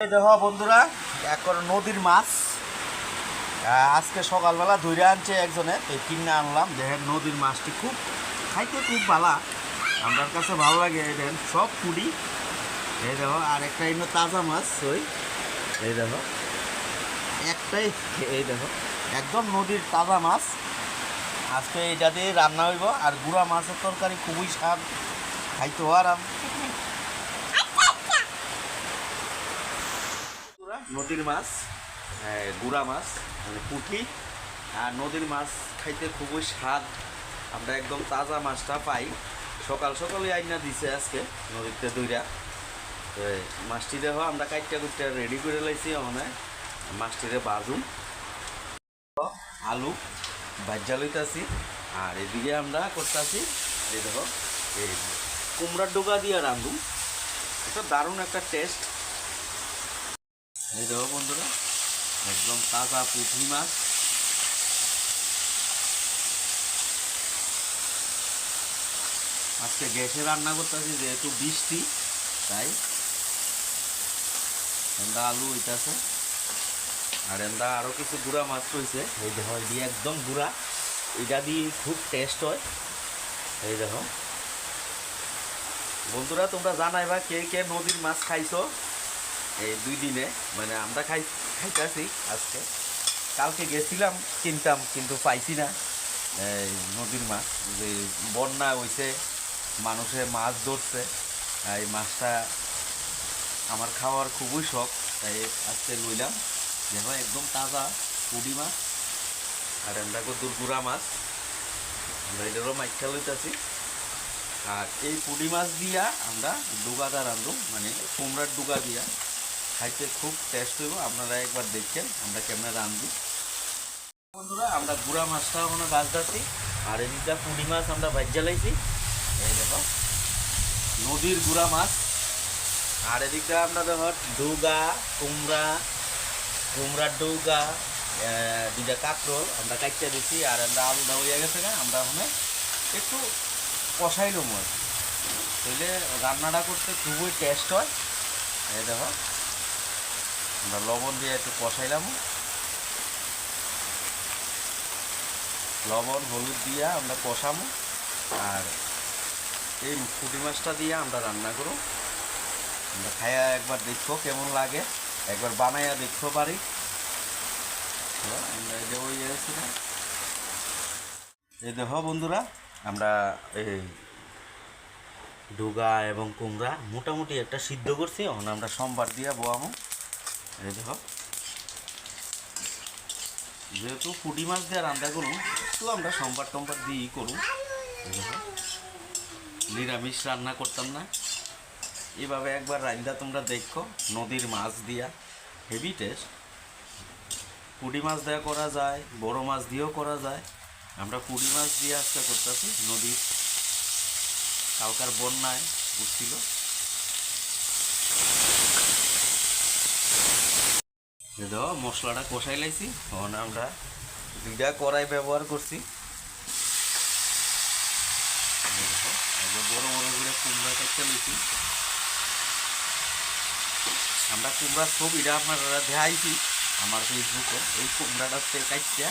দেখো বন্ধুরা, এখন নদীর মাছ। আজকে সকালবেলা ধরে আনছে একজনে এই কিনে আনলাম। দেখেন নদীর মাছটি খুব, খাইতে খুব ভালো আমার কাছে ভালো লাগে, এই দেখেন, সব পুরি। এই দেখো আর একটা ইনো তাজা মাছ, ওই। এই দেখো, একটাই, এই দেখো, একদম নদীর তাজা মাছ। আজকে এটা দিয়ে রান্না হইব, আর গুড়া মাছের তরকারি খুবই স্বাদ। খাইতেও আরাম। নদীর মাছ গুড়া মাছ মানে পুঁটি, আর নদীর মাছ খাইতে খুবই স্বাদ। আমরা একদম তাজা মাছটা পাই। সকাল সকালে আইনা দিছে আজকে নদীতে দইরা। তো মাছটি দেখো, আমরা কাইটটা কুটটা রেডি করে লাইছি ওখানে মাছটিরে বাজুম। আলু ভাজ্যা লইতাছি। আর এদিকে আমরা করতেছি, এই দেখো, এই কুমড়ার ডোকা দিয়ে রান্ধুম এটা দারুণ একটা টেস্ট এই দেখো বন্ধুরা, একদম তাজা পুঁটি মাছ। আজকে গ্যাসে রান্না করতেছি, যেহেতু বৃষ্টি, তাই এন্দা আলু হইতাছে। আর এন্দা আরও কিছু গুঁড়া মাছ রয়েছে এই দেখো, এই দিয়ে একদম গুঁড়া। এটা দিয়ে খুব টেস্ট হয়। এই দেখো। বন্ধুরা, তোমরা জানাইবা কে কে নদীর মাছ খাইছো? এই দুই দিনে মানে আমরা খাই, খাইতেছি আজকে। কালকে গেছিলাম, কিনতাম, কিন্তু পাইছি না। এই নদীর মাছ, যে বন্যা হইছে, মানুষে মাছ ধরছে। এই মাছটা আমার খাওয়ার খুবই শখ। তাই আজকে লইলাম। দেখো, একদম তাজা পুডি মাছ আর আমরা কদ্দুর গুড়া মাছ। আমরা এটারও মাইখা লইতেছি। আর এই পুডি মাছ দিয়া আমরা ডুগাটা রান্ধব মানে কুমড়ার ডুগা দিয়া। খাইতে খুব টেস্ট হইব, আপনারা একবার দেখছেন আমরা কেমনে রান্ধি বন্ধুরা, আমরা গুড়া মাছটা ওখানে বাজতাছি আর এদিকটা পুঁটি মাছ আমরা ভাজ জ্বালাইছি এই দেখো, নদীর গুড়া মাছ। আর এদিকটা আমরা দেখো, ডুগা, কুমড়া, কুমড়ার ডৌগা দুইটা কাঁকরোল আমরা কাটতে দিছি, আর আমরা আলুটা হয়ে গেছে না আমরা ওখানে একটু কষাইলাম আর কি। রান্নাটা করতে খুবই টেস্ট হয়। এই দেখো আমরা লবণ দিয়ে একটু কষাইলাম। লবণ, হলুদ দিয়ে আমরা কষামো আর এই পুঁটি মাছটা দিয়ে আমরা রান্না করো আমরা খাইয়া একবার দেখো কেমন লাগে। একবার বানাইয়া দেখতে পারি আমরা ওই না। এই দেখো বন্ধুরা, আমরা এই ডুগা এবং কুমড়া মোটামুটি একটা সিদ্ধ করছি। এখন আমরা সোমবার দিয়ে বোয়ামো এই দেখো। যেহেতু পুঁটি মাছ দিয়ে রান্না করুন, একটু আমরা সোমবার টোমবার দিয়েই করুন। নিরামিষ রান্না করতাম না। এভাবে একবার রান্না তোমরা দেখো, নদীর মাছ দিয়া। হেভি টেস্ট পুঁটি মাছ দেওয়া করা যায়, বড় মাছ দিয়েও করা যায়। আমরা পুঁটি মাছ দিয়ে আজকে করতেছি নদীর কালকার বন্যায় উঠছিল। দেখো, মশলাটা কষাই লাইছি। তখন আমরা দুইটা কড়াই ব্যবহার করছি। বড় বড় করে কুমড়া কাটতে লইছি। আমরা কুমড়ার ছবিটা আপনারা দেখাইছি, আমার ফেসবুকে এই কুমড়াটা কাটতে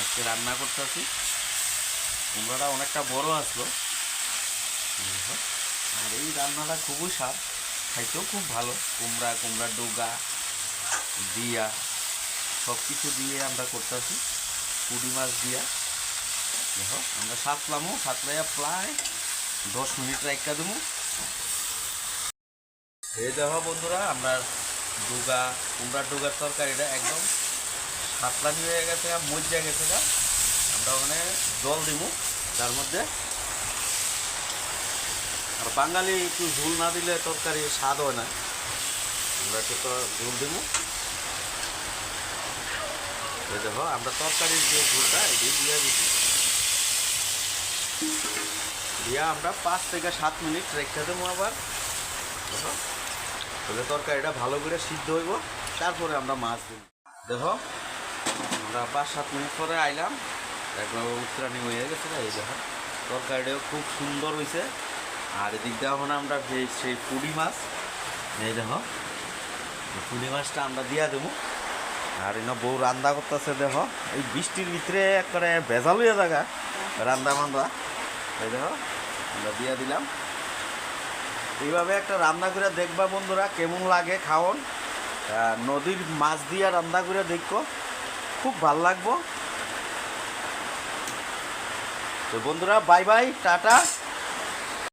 আজকে রান্না করতেছি। কুমড়াটা অনেকটা বড় আসলো। আর এই রান্নাটা খুবই স্বাদ, খাইতেও খুব ভালো। কুমড়া, কুমড়ার ডোগা দিয়া সব কিছু দিয়ে আমরা করতেছি। পুঁটি মাছ দিয়া। দেখো, আমরা সাতলামও সাতলাইয়া প্রায় দশ মিনিট রাখা দেবো এই দেখো বন্ধুরা, আমরা ডুগা কুমড়ার ডুগার তরকারিটা একদম সাতলানি হয়ে গেছে মজ্জা গেছে গা। আমরা ওখানে জল দিব তার মধ্যে। আর বাঙালি একটু ঝুল না দিলে তরকারি স্বাদ হয় না। আমরা একটু ঝুল দিব দেখো, আমরা তরকারির যে ঝুলটা, এটি দিয়ে দিচ্ছি। দিয়ে আমরা পাঁচ থেকে সাত মিনিট রেখে দেবো আবার। দেখো, তাহলে তরকারিটা ভালো করে সিদ্ধ হইব, তারপরে আমরা মাছ দিব। দেখো, আমরা পাঁচ সাত মিনিট পরে আইলাম একবার উত্তরানি হয়ে গেছে এই দেখো। তরকারিটাও খুব সুন্দর হয়েছে আর এদিক দিয়ে এখন আমরা সেই পুঁটি মাছ, এই দেখো পুঁটি মাছটা আমরা দিয়া দেবো। আর এনে বউ রান্না করতেছে, দেখো। এই বৃষ্টির ভিতরে করে ভেজাল হয়ে জায়গা, রান্দা মান্দা এই দেখো, আমরা দিয়া দিলাম। এইভাবে একটা রান্না করে দেখবা বন্ধুরা, কেমন লাগে খাওন। নদীর মাছ দিয়া রান্না করে দেখো, খুব ভালো লাগবো। তো বন্ধুরা, বাই বাই, টাটা।